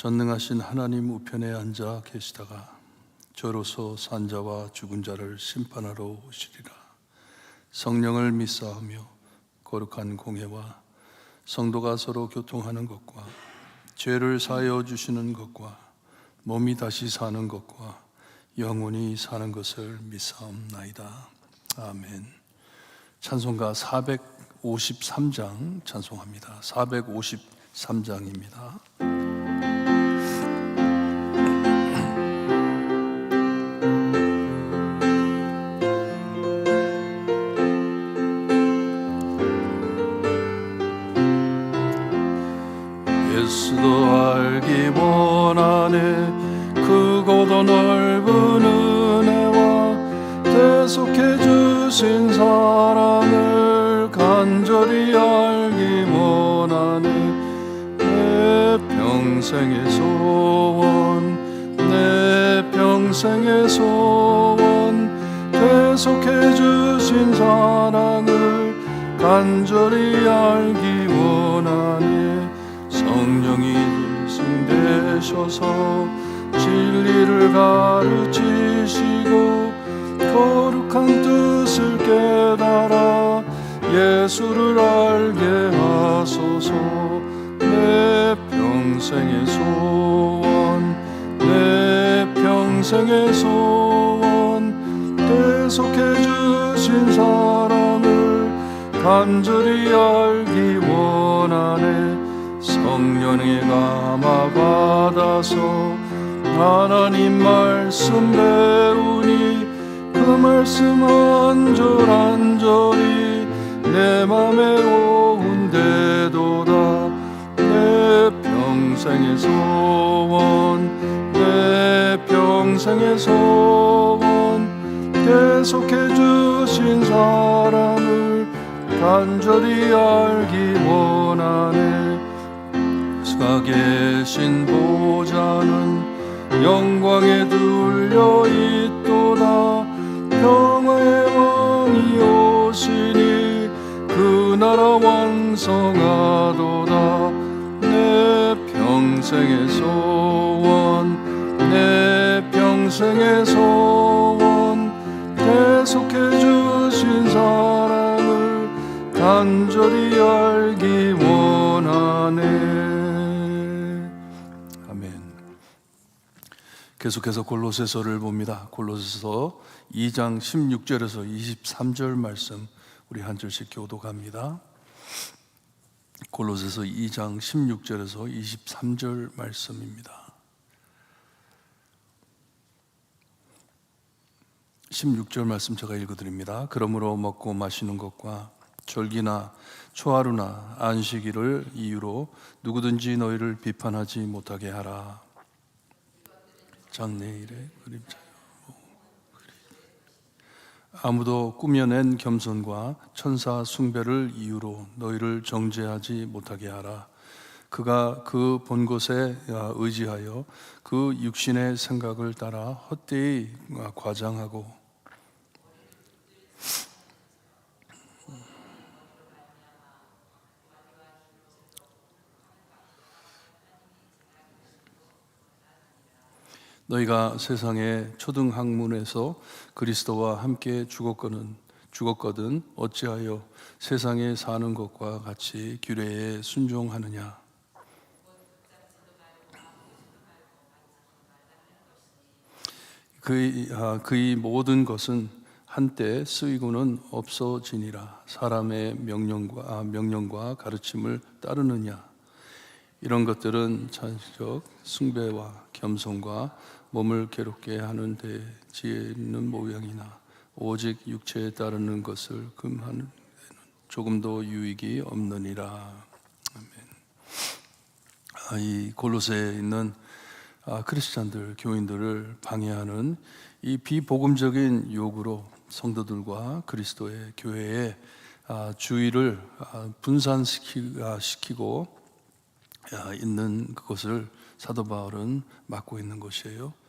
전능하신 하나님 우편에 앉아 계시다가 저로서 산자와 죽은 자를 심판하러 오시리라. 성령을 믿사하며 거룩한 공예와 성도가 서로 교통하는 것과 죄를 사하여 주시는 것과 몸이 다시 사는 것과 영원히 사는 것을 믿사옵나이다. 아멘. 찬송가 453장 찬송합니다. 453장입니다 평생의 소원 대속해 주신 사랑을 간절히 알기 원하네 성령이 계승되셔서 진리를 가르치시고 거룩한 뜻을 깨달아 예수를 알게 하소서. 내 평생의 평생의 소원 대속해 주신 사랑을 간절히 알기 원하네. 성령의 감화 받아서 하나님 말씀 배우니 그 말씀 한 절 한절이 내 맘에 오운데도다. 내 평생의 소원 내 평생의 소원 대속해 주신 사랑을 간절히 알기 원하네. 수가 계신 보좌는 영광에 둘려 있도다. 평화의 왕이 오시니 그 나라 왕성하도다. 내 평생의 평생의 소원 대속해 주신 사랑을 간절히 알기 원하네. 아멘. 계속해서 골로새서를 봅니다. 골로새서 2장 16절에서 23절 말씀 우리 한 절씩 교독합니다. 골로새서 2장 16절에서 23절 말씀입니다 16절 말씀 제가 읽어드립니다. 그러므로 먹고 마시는 것과 절기나 초하루나 안식일을 이유로 누구든지 너희를 비판하지 못하게 하라. 장래일의 그림자요. 아무도 꾸며낸 겸손과 천사 숭배를 이유로 너희를 정죄하지 못하게 하라. 그가 그 본 곳에 의지하여 그 육신의 생각을 따라 헛되이 과장하고 너희가 세상의 초등 학문에서 그리스도와 함께 죽었거든 죽었거든 어찌하여 세상에 사는 것과 같이 규례에 순종하느냐? 그의, 아, 그의 모든 것은 한때 쓰이고는 없어지니라. 사람의 명령과 아, 명령과 가르침을 따르느냐? 이런 것들은 찬식 숭배와 겸손과 몸을 괴롭게 하는 데 지혜 있는 모양이나 오직 육체에 따르는 것을 금하는 조금도 유익이 없느니라. 아멘. 아, 이 골로새에 있는 아, 크리스찬들 교인들을 방해하는 이 비복음적인 요구로 성도들과 그리스도의 교회의 아, 주의를 아, 분산시키고 아, 있는 그것을 사도 바울은 막고 있는 것이에요.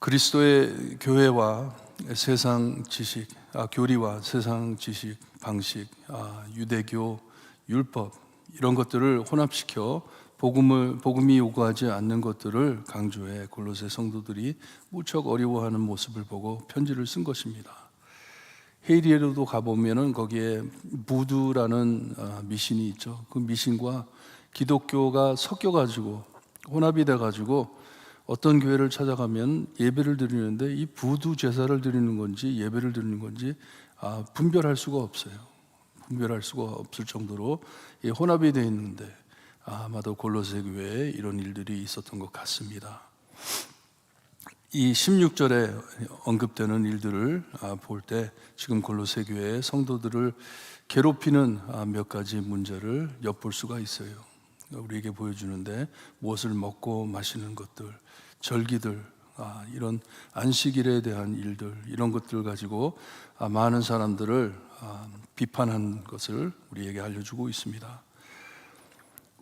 그리스도의 교회와 세상 지식, 아, 교리와 세상 지식, 방식, 아, 유대교, 율법 이런 것들을 혼합시켜 복음을 복음이 요구하지 않는 것들을 강조해 골로새 성도들이 무척 어려워하는 모습을 보고 편지를 쓴 것입니다. 헤이리에로도 가보면은 거기에 무두라는 아, 미신이 있죠. 그 미신과 기독교가 섞여가지고 혼합이 돼가지고 어떤 교회를 찾아가면 예배를 드리는데 이 부두 제사를 드리는 건지 예배를 드리는 건지 아, 분별할 수가 없어요. 분별할 수가 없을 정도로 이 혼합이 되어 있는데 아마도 골로새 교회에 이런 일들이 있었던 것 같습니다. 이 16절에 언급되는 일들을 아, 볼때 지금 골로새 교회의 성도들을 괴롭히는 아, 몇 가지 문제를 엿볼 수가 있어요. 우리에게 보여주는데 무엇을 먹고 마시는 것들, 절기들, 아, 이런 안식일에 대한 일들 이런 것들 가지고 아, 많은 사람들을 아, 비판한 것을 우리에게 알려주고 있습니다.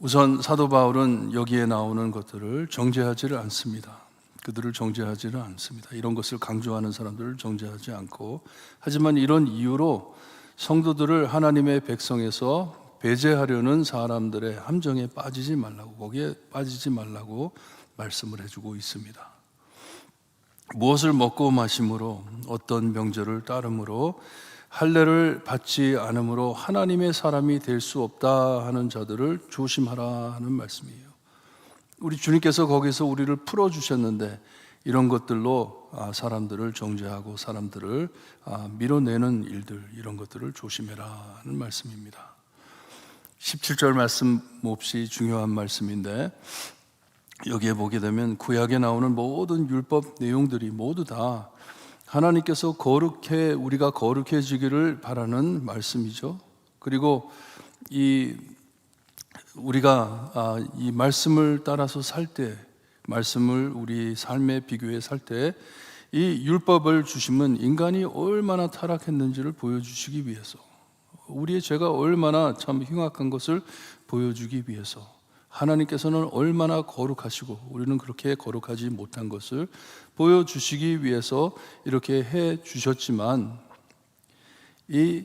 우선 사도 바울은 여기에 나오는 것들을 정죄하지를 않습니다. 그들을 정죄하지는 않습니다. 이런 것을 강조하는 사람들을 정죄하지 않고 하지만 이런 이유로 성도들을 하나님의 백성에서 배제하려는 사람들의 함정에 빠지지 말라고 거기에 빠지지 말라고 말씀을 해주고 있습니다. 무엇을 먹고 마심으로 어떤 명절을 따름으로 할례를 받지 않으므로 하나님의 사람이 될 수 없다 하는 자들을 조심하라 하는 말씀이에요. 우리 주님께서 거기서 우리를 풀어 주셨는데 이런 것들로 아, 사람들을 정죄하고 사람들을 아, 밀어내는 일들 이런 것들을 조심해라 하는 말씀입니다. 17절 말씀 몹시 중요한 말씀인데 여기에 보게 되면 구약에 나오는 모든 율법 내용들이 모두 다 하나님께서 거룩해 우리가 거룩해지기를 바라는 말씀이죠. 그리고 이 우리가 아, 이 말씀을 따라서 살 때, 말씀을 우리 삶의 비교해 살 때, 이 율법을 주심은 인간이 얼마나 타락했는지를 보여주시기 위해서, 우리의 죄가 얼마나 참 흉악한 것을 보여주기 위해서, 하나님께서는 얼마나 거룩하시고 우리는 그렇게 거룩하지 못한 것을 보여주시기 위해서 이렇게 해 주셨지만 이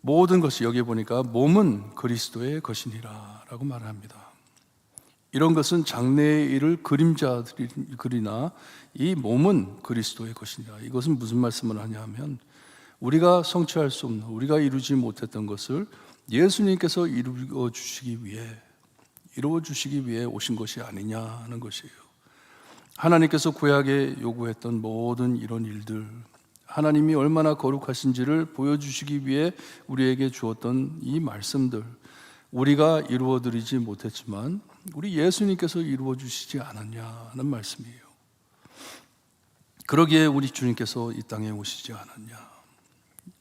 모든 것이 여기 보니까 몸은 그리스도의 것이니라라고 말합니다. 이런 것은 장래의 일을 그림자들이나 이 몸은 그리스도의 것이니라. 이것은 무슨 말씀을 하냐면 우리가 성취할 수 없는 우리가 이루지 못했던 것을 예수님께서 이루어 주시기 위해 이루어 주시기 위해 오신 것이 아니냐 하는 것이에요. 하나님께서 구약에 요구했던 모든 이런 일들 하나님이 얼마나 거룩하신지를 보여주시기 위해 우리에게 주었던 이 말씀들, 우리가 이루어 드리지 못했지만, 우리 예수님께서 이루어 주시지 않았냐는 말씀이에요. 그러기에 우리 주님께서 이 땅에 오시지 않았냐.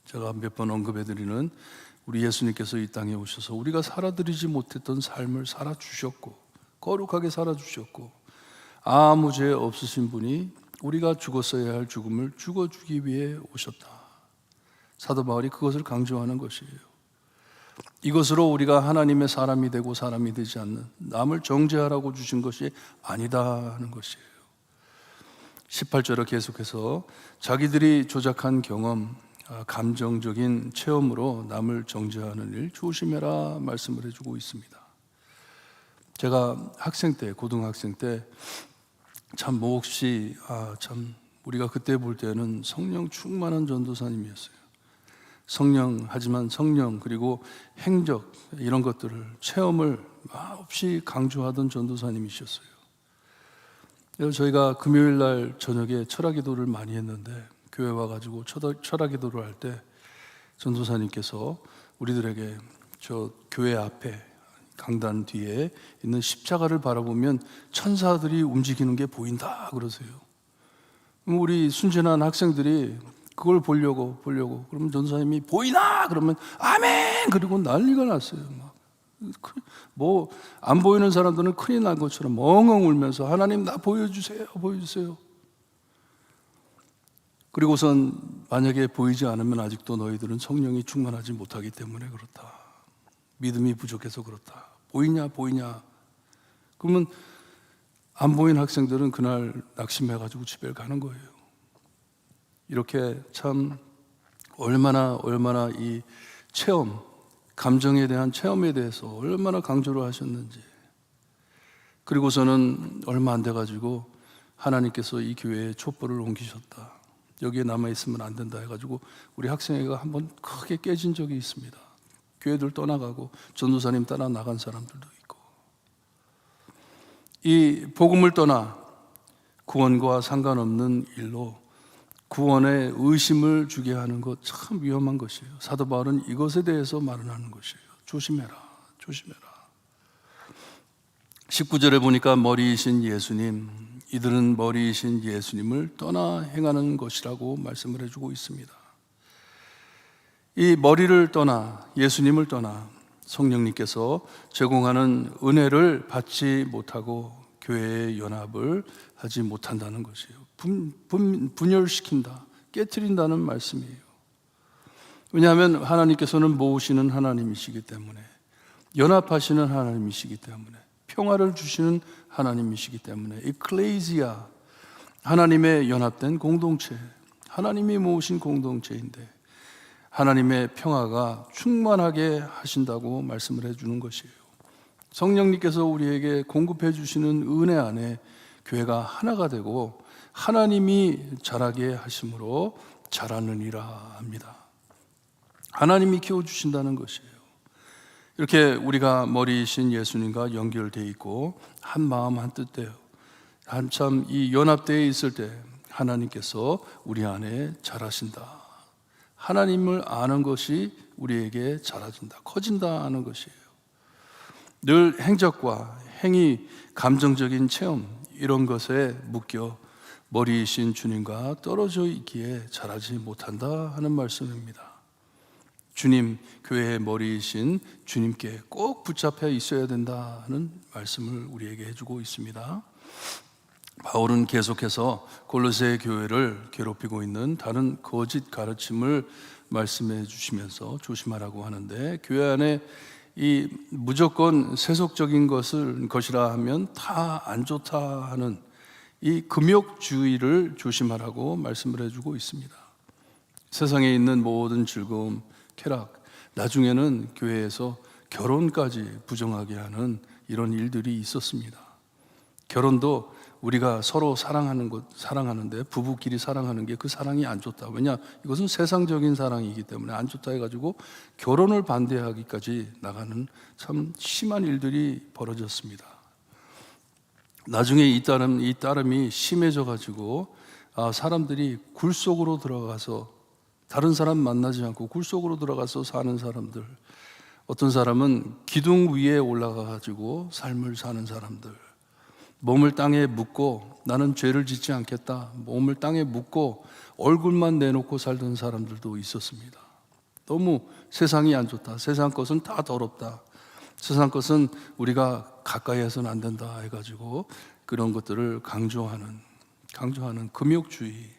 제가 몇 번 언급해 드리는 우리 예수님께서 이 땅에 오셔서 우리가 살아드리지 못했던 삶을 살아주셨고, 거룩하게 살아주셨고, 아무 죄 없으신 분이 우리가 죽었어야 할 죽음을 죽어주기 위해 오셨다. 사도 바울이 그것을 강조하는 것이에요. 이것으로 우리가 하나님의 사람이 되고 사람이 되지 않는 남을 정죄하라고 주신 것이 아니다 하는 것이에요. 18절에 계속해서 자기들이 조작한 경험, 아, 감정적인 체험으로 남을 정죄하는 일 조심해라 말씀을 해주고 있습니다. 제가 학생 때, 고등학생 때 참 몹시 아, 참 우리가 그때 볼 때는 성령 충만한 전도사님이었어요. 성령 하지만 성령 그리고 행적 이런 것들을 체험을 없이 강조하던 전도사님이셨어요. 저희가 금요일 날 저녁에 철학 기도를 많이 했는데 교회 와 가지고 철학 기도를 할 때 전도사님께서 우리들에게 저 교회 앞에 강단 뒤에 있는 십자가를 바라보면 천사들이 움직이는 게 보인다 그러세요. 우리 순진한 학생들이 그걸 보려고 보려고 그러면 전사님이 보이나 그러면 아멘 그리고 난리가 났어요. 막뭐안 보이는 사람들은 큰일 난 것처럼 엉엉 울면서 하나님 나 보여주세요, 보여주세요. 그리고선 만약에 보이지 않으면 아직도 너희들은 성령이 충만하지 못하기 때문에 그렇다. 믿음이 부족해서 그렇다. 보이냐, 보이냐. 그러면 안 보인 학생들은 그날 낙심해가지고 집에 가는 거예요. 이렇게 참 얼마나 얼마나 이 체험, 감정에 대한 체험에 대해서 얼마나 강조를 하셨는지. 그리고서는 얼마 안 돼가지고 하나님께서 이 교회에 촛불을 옮기셨다. 여기에 남아 있으면 안 된다 해가지고 우리 학생회가 한번 크게 깨진 적이 있습니다. 교회들 떠나가고 전도사님 따라 나간 사람들도 있고 이 복음을 떠나 구원과 상관없는 일로 구원에 의심을 주게 하는 것 참 위험한 것이에요. 사도 바울은 이것에 대해서 말을 하는 것이에요. 조심해라, 조심해라. 19절에 보니까 머리이신 예수님, 이들은 머리이신 예수님을 떠나 행하는 것이라고 말씀을 해주고 있습니다. 이 머리를 떠나 예수님을 떠나 성령님께서 제공하는 은혜를 받지 못하고 교회의 연합을 하지 못한다는 것이에요. 분, 분, 분열시킨다, 깨뜨린다는 말씀이에요. 왜냐하면 하나님께서는 모으시는 하나님이시기 때문에 연합하시는 하나님이시기 때문에 평화를 주시는 하나님이시기 때문에 이클레이지아 하나님의 연합된 공동체 하나님이 모으신 공동체인데 하나님의 평화가 충만하게 하신다고 말씀을 해주는 것이에요. 성령님께서 우리에게 공급해 주시는 은혜 안에 교회가 하나가 되고 하나님이 자라게 하심으로 자라느니라 합니다. 하나님이 키워 주신다는 것이에요. 이렇게 우리가 머리이신 예수님과 연결되어 있고 한 마음 한 뜻대요. 한참 이 연합되어 있을 때 하나님께서 우리 안에 자라신다. 하나님을 아는 것이 우리에게 자라진다, 커진다 하는 것이에요. 늘 행적과 행위, 감정적인 체험 이런 것에 묶여 머리이신 주님과 떨어져 있기에 자라지 못한다 하는 말씀입니다. 주님, 교회의 머리이신 주님께 꼭 붙잡혀 있어야 된다는 말씀을 우리에게 해주고 있습니다. 바울은 계속해서 골로새 교회를 괴롭히고 있는 다른 거짓 가르침을 말씀해 주시면서 조심하라고 하는데 교회 안에 이 무조건 세속적인 것을 것이라 하면 다 안 좋다 하는 이 금욕주의를 조심하라고 말씀을 해주고 있습니다. 세상에 있는 모든 즐거움, 쾌락, 나중에는 교회에서 결혼까지 부정하게 하는 이런 일들이 있었습니다. 결혼도 우리가 서로 사랑하는 것, 사랑하는데 부부끼리 사랑하는 게 그 사랑이 안 좋다. 왜냐? 이것은 세상적인 사랑이기 때문에 안 좋다 해가지고 결혼을 반대하기까지 나가는 참 심한 일들이 벌어졌습니다. 나중에 이 따름, 이 따름이 심해져가지고 아, 사람들이 굴 속으로 들어가서 다른 사람 만나지 않고 굴 속으로 들어가서 사는 사람들. 어떤 사람은 기둥 위에 올라가 가지고 삶을 사는 사람들. 몸을 땅에 묻고 나는 죄를 짓지 않겠다. 몸을 땅에 묻고 얼굴만 내놓고 살던 사람들도 있었습니다. 너무 세상이 안 좋다. 세상 것은 다 더럽다. 세상 것은 우리가 가까이 해서는 안 된다 해가지고 그런 것들을 강조하는, 강조하는 금욕주의.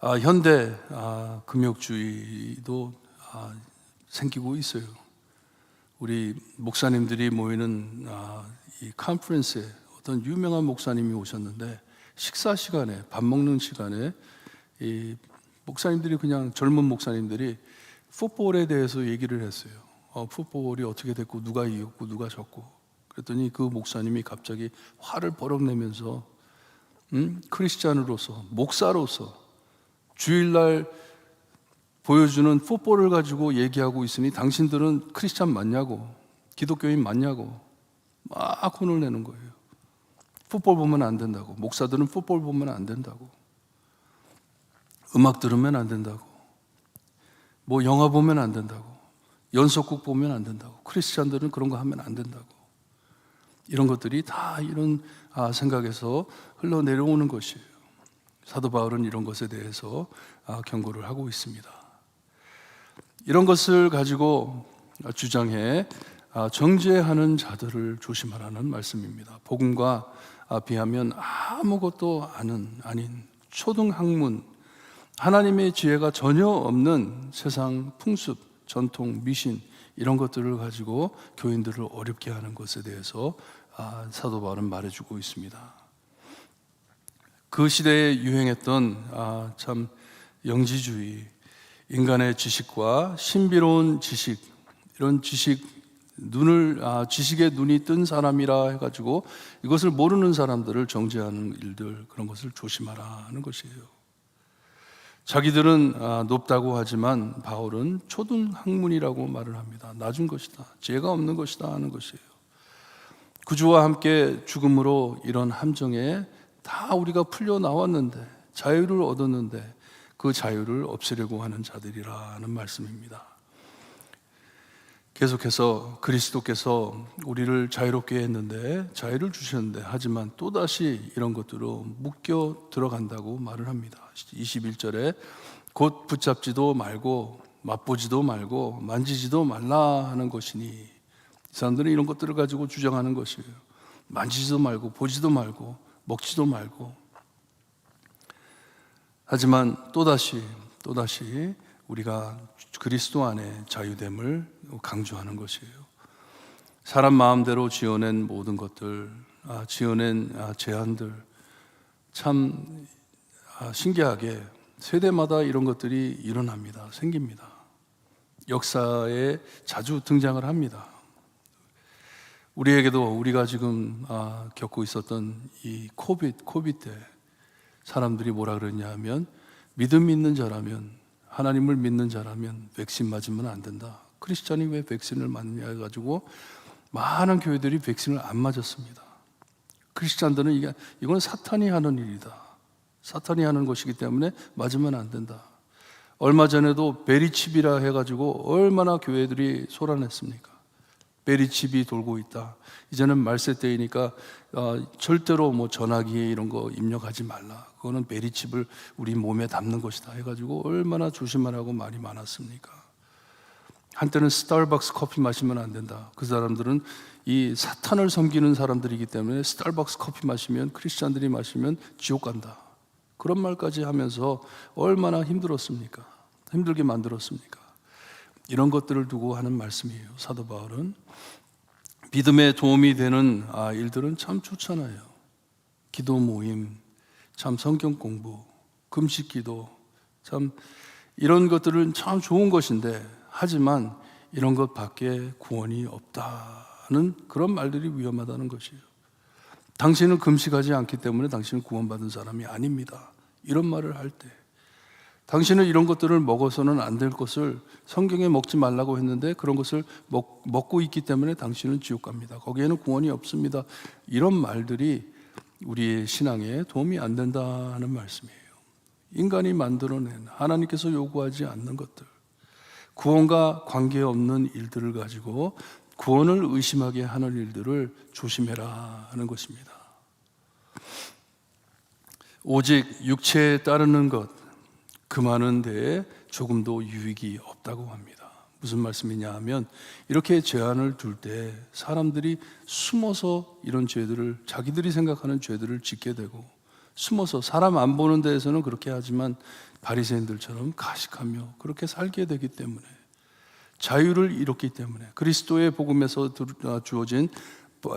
아, 현대 아, 금욕주의도 아, 생기고 있어요. 우리 목사님들이 모이는 아, 이 컨퍼런스에 어떤 유명한 목사님이 오셨는데 식사 시간에 밥 먹는 시간에 이 목사님들이 그냥 젊은 목사님들이 풋볼에 대해서 얘기를 했어요. 어, 풋볼이 어떻게 됐고 누가 이겼고 누가 졌고 그랬더니 그 목사님이 갑자기 화를 버럭 내면서 음? 크리스찬으로서 목사로서 주일날 보여주는 풋볼을 가지고 얘기하고 있으니 당신들은 크리스찬 맞냐고 기독교인 맞냐고 막 혼을 내는 거예요. 풋볼 보면 안 된다고 목사들은 풋볼 보면 안 된다고 음악 들으면 안 된다고 뭐 영화 보면 안 된다고 연속곡 보면 안 된다고 크리스찬들은 그런 거 하면 안 된다고 이런 것들이 다 이런 아, 생각에서 흘러내려오는 것이에요. 사도 바울은 이런 것에 대해서 아, 경고를 하고 있습니다. 이런 것을 가지고 주장해 아, 정죄하는 자들을 조심하라는 말씀입니다. 복음과 아, 비하면 아무것도 아는 아닌 초등학문 하나님의 지혜가 전혀 없는 세상 풍습, 전통, 미신 이런 것들을 가지고 교인들을 어렵게 하는 것에 대해서 아, 사도 바울은 말해주고 있습니다. 그 시대에 유행했던 아, 참 영지주의, 인간의 지식과 신비로운 지식 이런 지식 눈을 아, 지식에 눈이 뜬 사람이라 해가지고 이것을 모르는 사람들을 정죄하는 일들 그런 것을 조심하라 하는 것이에요. 자기들은 아, 높다고 하지만 바울은 초등 학문이라고 말을 합니다. 낮은 것이다. 죄가 없는 것이다 하는 것이에요. 구주와 함께 죽음으로 이런 함정에 다 우리가 풀려 나왔는데 자유를 얻었는데 그 자유를 없애려고 하는 자들이라는 말씀입니다. 계속해서 그리스도께서 우리를 자유롭게 했는데 자유를 주셨는데 하지만 또다시 이런 것들로 묶여 들어간다고 말을 합니다. 21절에 곧 붙잡지도 말고 맛보지도 말고 만지지도 말라 하는 것이니 이 사람들은 이런 것들을 가지고 주장하는 것이에요. 만지지도 말고 보지도 말고 먹지도 말고 하지만 또다시 또다시 우리가 그리스도 안에 자유됨을 강조하는 것이에요. 사람 마음대로 지어낸 모든 것들, 아, 지어낸 아, 제한들 참 아, 신기하게 세대마다 이런 것들이 일어납니다. 생깁니다. 역사에 자주 등장을 합니다. 우리에게도 우리가 지금 아, 겪고 있었던 이 코비드, 코비드 때 사람들이 뭐라 그러냐 하면 믿음 있는 자라면 하나님을 믿는 자라면 백신 맞으면 안 된다. 크리스천이 왜 백신을 맞느냐 해가지고 많은 교회들이 백신을 안 맞았습니다. 크리스천들은 이게 이건 사탄이 하는 일이다. 사탄이 하는 것이기 때문에 맞으면 안 된다. 얼마 전에도 베리칩이라 해가지고 얼마나 교회들이 소란했습니까? 베리칩이 돌고 있다. 이제는 말세 때이니까 어, 절대로 뭐 전화기에 이런 거 입력하지 말라. 그거는 베리칩을 우리 몸에 담는 것이다. 해가지고 얼마나 조심하라고 말이 많았습니까? 한때는 스타벅스 커피 마시면 안 된다. 그 사람들은 이 사탄을 섬기는 사람들이기 때문에 스타벅스 커피 마시면 크리스찬들이 마시면 지옥 간다. 그런 말까지 하면서 얼마나 힘들었습니까? 힘들게 만들었습니까? 이런 것들을 두고 하는 말씀이에요. 사도 바울은 믿음에 도움이 되는 아, 일들은 참 좋잖아요. 기도 모임, 참 성경 공부, 금식 기도, 참 이런 것들은 참 좋은 것인데 하지만 이런 것 밖에 구원이 없다는 그런 말들이 위험하다는 것이에요. 당신은 금식하지 않기 때문에 당신은 구원받은 사람이 아닙니다. 이런 말을 할 때, 당신은 이런 것들을 먹어서는 안 될 것을 성경에 먹지 말라고 했는데 그런 것을 먹, 먹고 있기 때문에 당신은 지옥 갑니다. 거기에는 구원이 없습니다. 이런 말들이 우리의 신앙에 도움이 안 된다는 말씀이에요. 인간이 만들어낸 하나님께서 요구하지 않는 것들, 구원과 관계없는 일들을 가지고 구원을 의심하게 하는 일들을 조심해라 하는 것입니다. 오직 육체에 따르는 것, 그 많은 데에 조금도 유익이 없다고 합니다. 무슨 말씀이냐 하면 이렇게 제한을 둘 때 사람들이 숨어서 이런 죄들을 자기들이 생각하는 죄들을 짓게 되고 숨어서 사람 안 보는 데에서는 그렇게 하지만 바리새인들처럼 가식하며 그렇게 살게 되기 때문에 자유를 잃었기 때문에 그리스도의 복음에서 아, 주어진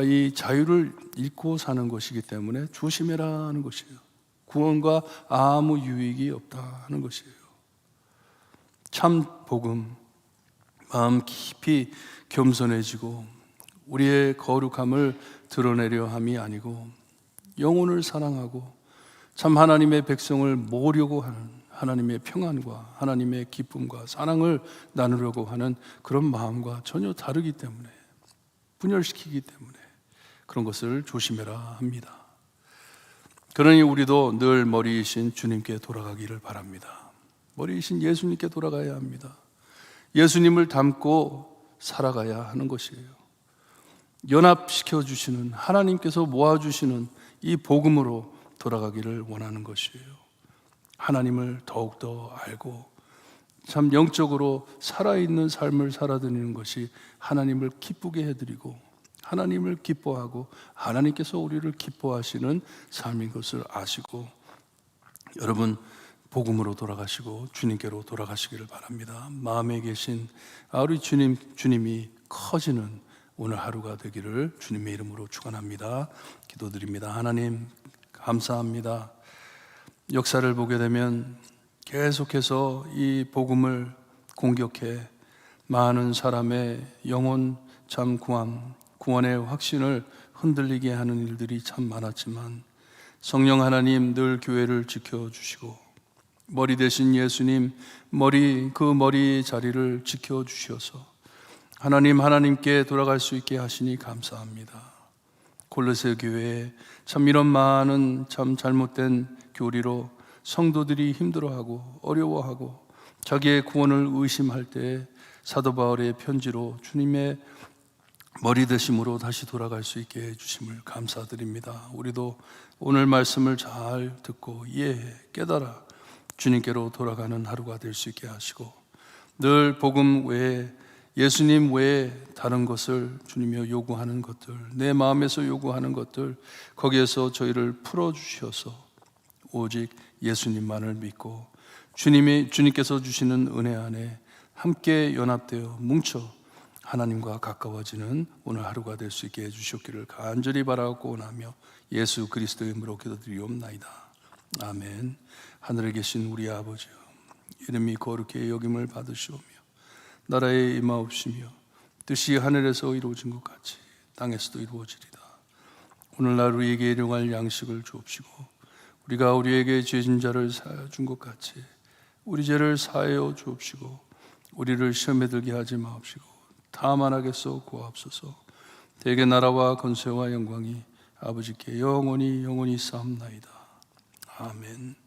이 자유를 잃고 사는 것이기 때문에 조심해라 하는 것이에요. 구원과 아무 유익이 없다 하는 것이에요. 참 복음 마음 깊이 겸손해지고 우리의 거룩함을 드러내려 함이 아니고 영혼을 사랑하고 참 하나님의 백성을 모으려고 하는 하나님의 평안과 하나님의 기쁨과 사랑을 나누려고 하는 그런 마음과 전혀 다르기 때문에 분열시키기 때문에 그런 것을 조심해라 합니다. 그러니 우리도 늘 머리이신 주님께 돌아가기를 바랍니다. 머리이신 예수님께 돌아가야 합니다. 예수님을 닮고 살아가야 하는 것이에요. 연합시켜 주시는 하나님께서 모아 주시는 이 복음으로 돌아가기를 원하는 것이에요. 하나님을 더욱더 알고 참 영적으로 살아있는 삶을 살아드리는 것이 하나님을 기쁘게 해드리고 하나님을 기뻐하고 하나님께서 우리를 기뻐하시는 삶인 것을 아시고 여러분 복음으로 돌아가시고 주님께로 돌아가시기를 바랍니다. 마음에 계신 아, 우리 주님 주님이 커지는 오늘 하루가 되기를 주님의 이름으로 축원합니다. 기도드립니다. 하나님 감사합니다. 역사를 보게 되면 계속해서 이 복음을 공격해 많은 사람의 영혼 참 구함, 구원의 확신을 흔들리게 하는 일들이 참 많았지만 성령 하나님 늘 교회를 지켜 주시고 머리 대신 예수님 머리 그 머리 자리를 지켜 주셔서 하나님 하나님께 돌아갈 수 있게 하시니 감사합니다. 골로새 교회에 참 이런 많은 참 잘못된 교리로 성도들이 힘들어하고 어려워하고 자기의 구원을 의심할 때 사도 바울의 편지로 주님의 머리 대심으로 다시 돌아갈 수 있게 해주심을 감사드립니다. 우리도 오늘 말씀을 잘 듣고 이해해 깨달아 주님께로 돌아가는 하루가 될 수 있게 하시고 늘 복음 외에 예수님 외에 다른 것을 주님이 요구하는 것들 내 마음에서 요구하는 것들 거기에서 저희를 풀어 주셔서 오직 예수님만을 믿고 주님이 주님께서 주시는 은혜 안에 함께 연합되어 뭉쳐 하나님과 가까워지는 오늘 하루가 될 수 있게 해주셨기를 간절히 바라고 원하며 예수 그리스도의 이름으로 기도드리옵나이다. 아멘. 하늘에 계신 우리 아버지여, 이름이 거룩히 여김을 받으시오며 나라에 임하옵시며 뜻이 하늘에서 이루어진 것 같이 땅에서도 이루어지리다. 오늘날 우리에게 일용할 양식을 주옵시고 우리가 우리에게 죄진 자를 사하여 준 것 같이 우리 죄를 사하여 주옵시고 우리를 시험에 들게 하지 마옵시고 다만 하겠소 구하옵소서. 대개 나라와 건세와 영광이 아버지께 영원히 영원히 쌓옵나이다. 아멘